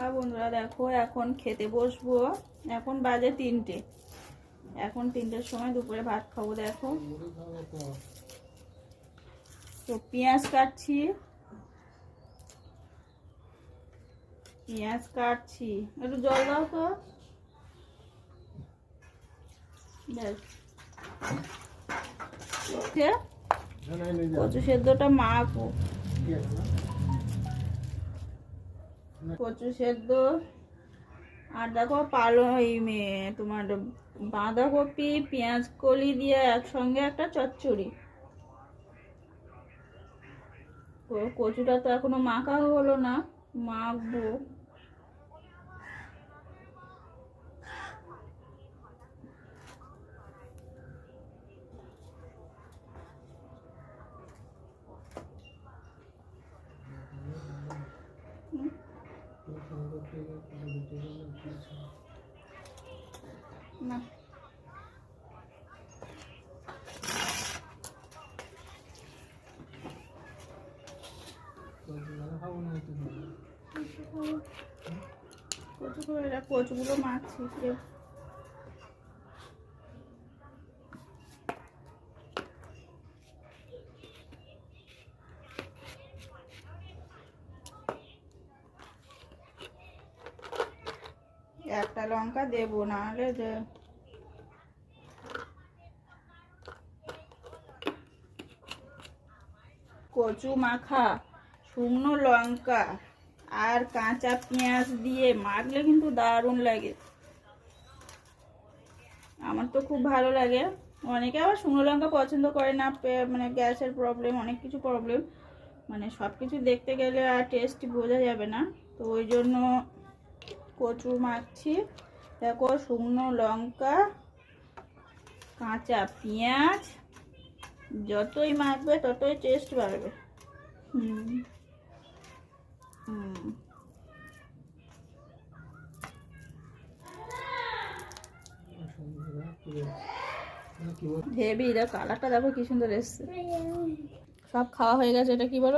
আর বন্ধুরা দেখো এখন খেতে বসবো। এখন বাজে তিনটে। এখন তিনটের সময় দুপুরে ভাত খাব দেখো। তো পেঁয়াজ কাটছি। পেঁয়াজ কাটছি। একটু জল দাও তো। ওকে কচু সেদ্ধটা মাখো। কচু সেদ্ধ, আর দেখো পালো এই মেয়ে, তোমার বাঁধাকপি, পেঁয়াজ কলি দিয়ে একসঙ্গে একটা চচ্চড়ি। কচুটা তো এখনও মাখা হলো না, মাখবো। না কচু করে এরা কচুগুলো মাখছি একটা লঙ্কা দেবো, নাহলে যে কচু মাখা, শুকনো লঙ্কা আর কাঁচা পেঁয়াজ দিয়ে মাখলে কিন্তু দারুণ লাগে। আমার তো খুব ভালো লাগে। অনেকে আবার শুকনো লঙ্কা পছন্দ করে না মানে গ্যাসের প্রবলেম অনেক কিছু প্রবলেম মানে সব কিছু দেখতে গেলে আর টেস্ট বোঝা যাবে না। তো ওই জন্য কচু মাখছি দেখো শুকনো লঙ্কা কাঁচা পেঁয়াজ যতই মাখবে ততই টেস্ট বাড়বে। হুম। হুম। হেভি দেখো কালারটা দেখো কি সুন্দর এসছে। সব খাওয়া হয়ে গেছে এটা কি বলো?